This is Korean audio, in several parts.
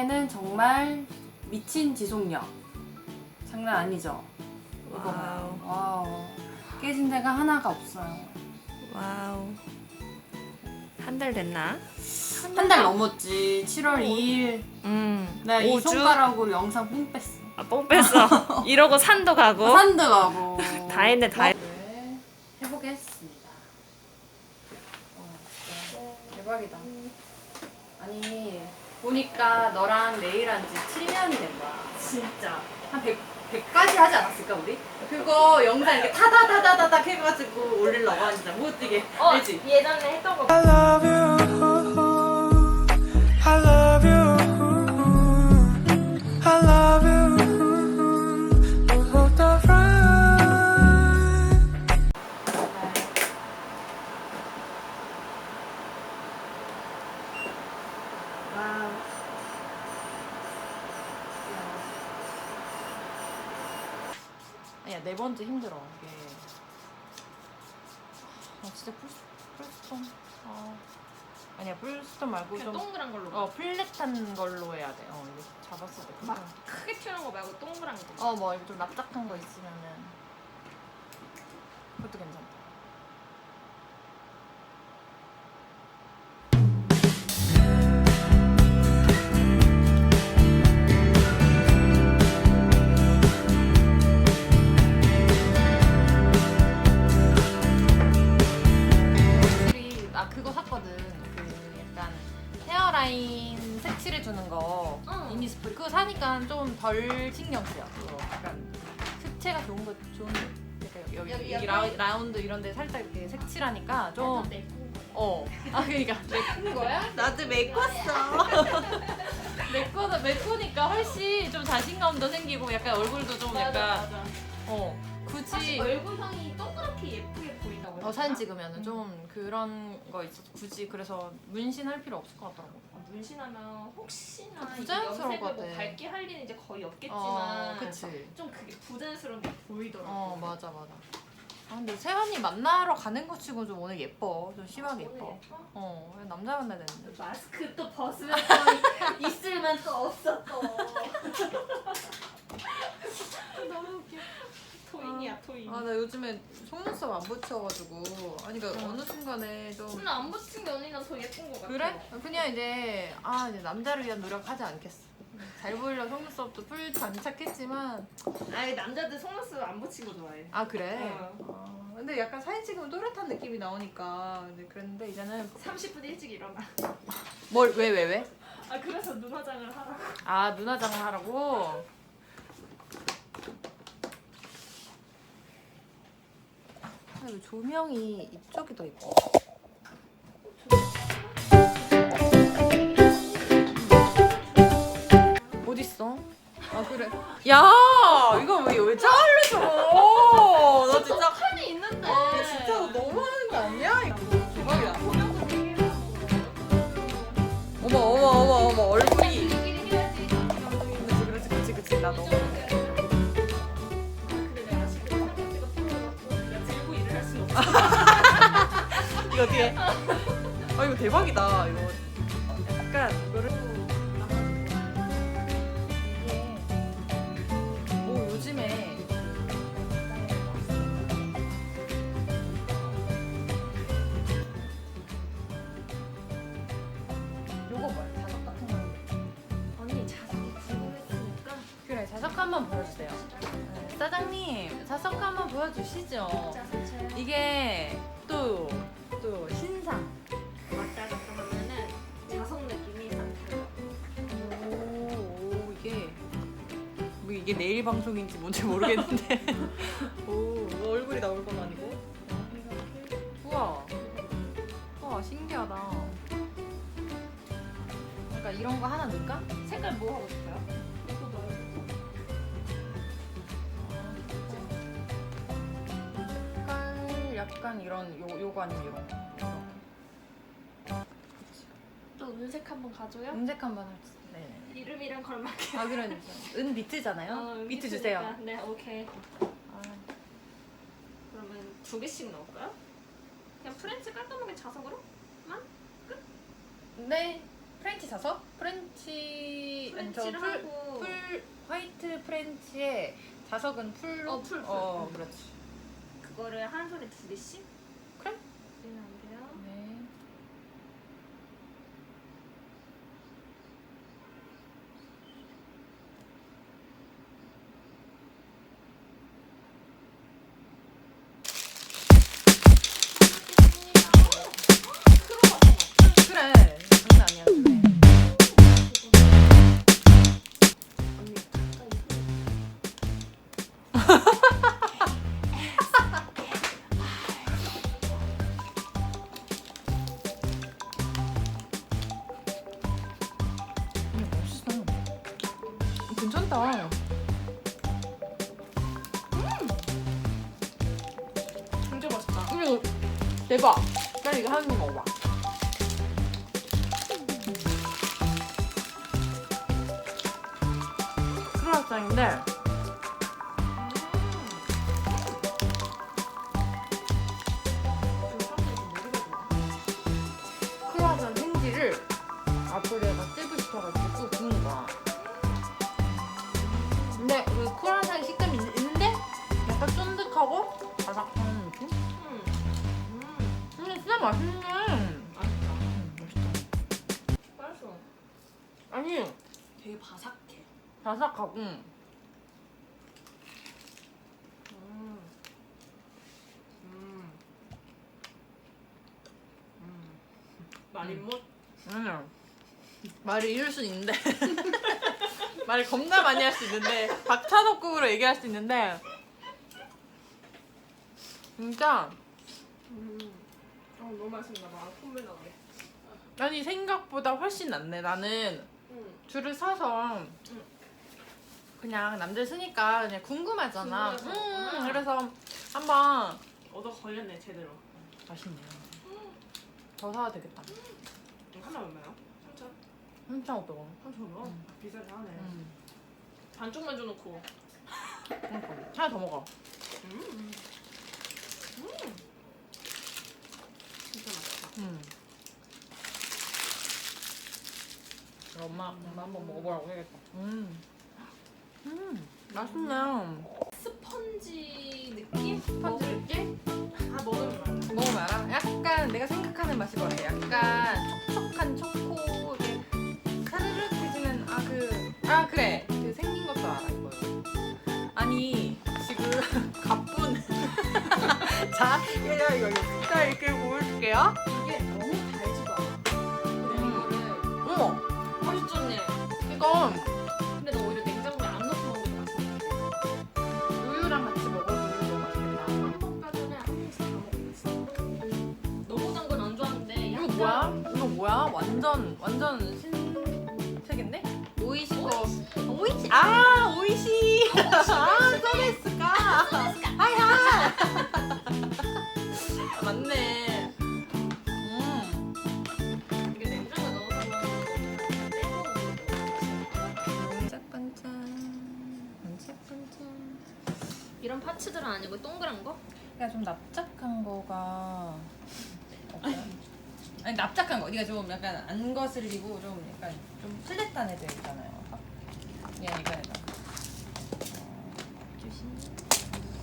이번에는 정말 미친 지속력. 장난 아니죠? 이거 봐요. 와우. 깨진 데가 하나가 없어요. 와우. 한 달 됐나? 한 달 넘었지. 7월 2일. 음. 나이 5주? 손가락으로 영상 뽕 뺐어. 아, 뽕 뺐어. 이러고 산도 가고. 산도 가고. 다 했네, 다 했- 네, 해보겠습니다. 어, 진짜 대박이다. 아니, 보니까 너랑 내일 한지 7년이 된 거야. 진짜. 한 100, 100까지 하지 않았을까, 우리? 그거 영상 이렇게 타다다다다닥 해가지고 올리려고 진짜 못 뛰게. 알지? 예전에 했던 거. I love you. 야, 네 번째 힘들어, 이게. 아, 진짜 풀, 풀스톤. 아. 아니야, 풀스톤 말고 그냥 좀. 동그란 걸로. 어, 플랫한 걸로 해야 돼. 어, 이게 잡았을 때. 막 막. 크게 튀는 거 말고 동그란 거. 어, 뭐, 좀 납작한 거 있으면은. 색칠해주는 거. 응. 이니스프리. 그거 사니까 좀 덜 신경 쓰여. 그거 약간 습체가 좋은 거 좋은 거. 약간 여기, 여기 여기 약간- 라, 라운드 이런 데 살짝 이렇게 색칠하니까 좀내 어. 아 그러니까 큰 거야? 나도 메꿨어. 메꿔다 메꾸니까 훨씬 좀 자신감도 생기고 약간 얼굴도 좀 약간 맞아. 어 굳이 사실 얼굴형이 동그랗게 예쁘게 보인다고 어. 사진 찍으면 좀 그런 거 있어서 굳이 그래서 문신할 필요 없을 것 같더라고. 아, 문신하면 혹시나 좀 이게 부자연스러울 염색을 것 뭐 같아. 밝게 할 일은 이제 거의 없겠지만 어, 그치. 좀 그게 부자연스러운 게 보이더라고. 어 맞아 맞아. 아 근데 세연이 만나러 가는 거 치고 좀 오늘 예뻐. 좀 심하게 오늘 예뻐. 예뻐? 어 그냥 남자 만나야 되는데. 마스크 또 벗으면 또 있을만 또 없어 또. 너무 웃겨. 토인이야 토인. 아 나 요즘에 속눈썹 안 붙여가지고 아니 그러니까 응. 어느 순간에 좀 근데 안 붙인 게 언니가 더 예쁜 것 같아. 그래? 그냥 이제 아 이제 남자를 위한 노력하지 않겠어. 잘 보이려 속눈썹도 풀 장착했지만 아니 남자들 속눈썹 안거 좋아해. 아 그래? 어. 아, 근데 약간 사진 찍으면 또렷한 느낌이 나오니까 근데 그랬는데 이제는 30분 일찍 일어나. 뭘 왜 왜 왜? 아 그래서 눈 화장을 하라고. 아 눈화장을 하라고? 근데 왜 조명이 이쪽이 더 이뻐? 어딨어? 아 그래 야 이거 왜 여자 알려줘 나 진짜 칸이 있는데. 아, 진짜 너무 하는 거 아니야? 이거 대박이다 어머 어머 어머 어머 얼굴이 그치 그치 그치 나도 근 어떻게 아 이거 대박이다. 이거 약간 이거를 이게 오 요즘에 요거 뭐야? 자석 같은 거. 언니 자세히 궁금했으니까. 그래 자석 한번 보여주세요. 네, 사장님 자석 한번 보여주시죠. 이게 또 또 신상 왔다 갔다 하면은 자석 느낌이 싹 달라. 오, 오 이게 뭐 이게 내일 방송인지 뭔지 모르겠는데 오 얼굴이 나올 건 아니고 우와 우와 신기하다 그러니까 이런 거 하나 넣을까? 색깔 뭐 하고 싶어요? 약간 이런 요 요거 아니면 이런 거 또 은색 한번 가져요? 음색 한번 할지 네네 이름이랑 걸맞게. 아 그러니까 은 비트잖아요 어, 비트. 주세요 네, 오케이. 아, 그러면 두 개씩 넣을까요? 그냥 프렌치 깔끔하게 자석으로? 네 프렌치 자석? 프렌치 아니 저 프렌치를 풀, 하고 풀 화이트 프렌치에 자석은 풀로 어, 풀, 풀. 어 응. 그렇지 그거를 한 손에 두 개씩? 괜찮다. 진짜 맛있다. 이거 대박. 빨리 이거 한 입 먹어봐. 크로와상인데 맛있네. 맛있다. 음, 맛있다. 맛있어. 아니 되게 바삭해. 바삭하고 음. 음. 음. 말이 못. 아니야. 말을 잃을 수 있는데 말을 겁나 많이 할 수 있는데 박찬호급으로 얘기할 수 있는데 진짜 음. 어, 너무 맛있나 봐. 콧물 나오네. 아니 생각보다 훨씬 낫네. 나는 음. 줄을 서서 그냥 남들 쓰니까 그냥 궁금하잖아. 궁금해서. 음, 그래서 한번 얻어 걸렸네 제대로. 맛있네요. 더 사야 되겠다. 하나 얼마요? 3천? 3,500원. 3천으로? 음. 아, 비싸게 하네. 음. 반쪽만 줘놓고. 그러니까. 하나 더 먹어. 음. 음. 진짜 맛있다. 음. 이거 엄마, 엄마 한번 먹어보라고 해야겠다. 음. 음, 맛있네. 스펀지 느낌? 스펀지 느낌? 아 먹으면 알아. 먹으면 알아? 약간 내가 생각하는 맛이 뭐래? 약간 촉촉한 초코, 이렇게 카르륵 해지는, 아, 그, 아, 그래. 그 생긴 것도 알아, 이거. 아니, 지금 가쁜. 자, 얘가 이거 진짜 이렇게 보여줄게요. 이건 근데 너 오히려 냉장고에 안 넣고 먹는 게 맛있어. 우유랑 같이 먹어도 너무 맛있겠다. 한 번까지는 한 번씩 다 먹고 있어. 너무 단 건 안 좋아하는데 이거 약간 뭐야? 이거 뭐야? 완전 완전 신세계인데? 오이시 거 오이시 아 오이시 파츠들은 아니고 동그란 거? 그러니까 좀 납작한 거가 없어요? 아니 납작한 거 네가 좀 약간 안 거슬리고 좀 약간 좀 플랫한 애들 있잖아요 얘 이거 해봐 조심.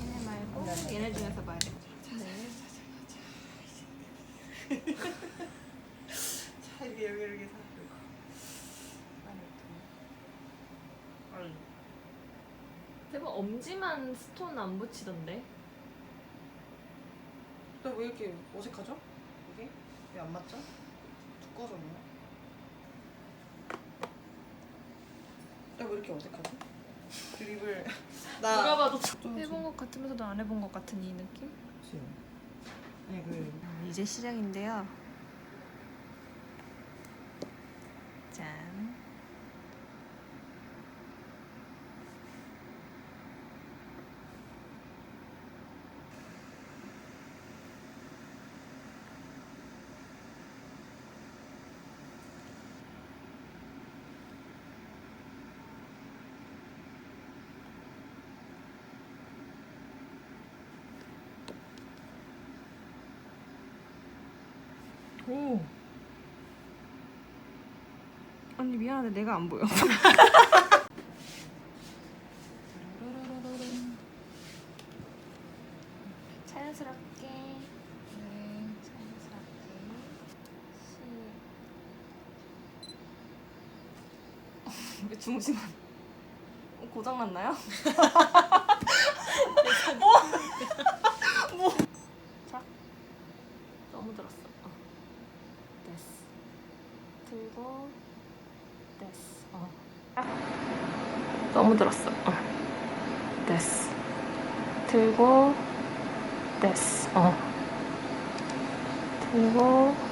얘네 말고 네, 네, 얘네 네. 중에서 봐야 돼. 자 이렇게 여기 이렇게 사 대박 엄지만 스톤 안 붙이던데? 너왜 이렇게 어색하죠? 이게 왜 안 맞죠? 두꺼워졌나? 나왜 이렇게 어색하지? 그립을 누가 봐도 해본 것 같으면서도 안 해본 것 같은 이 느낌? 아니 그 이제 시작인데요. 오 언니 미안한데 내가 안 보여. 자연스럽게. 네, 자연스럽게. 시. 왜 주무시면 고장 났나요? 너무 들었어. 어. 됐어. 어. 너무 들었어. 어. 됐어. 들고. 어. 들고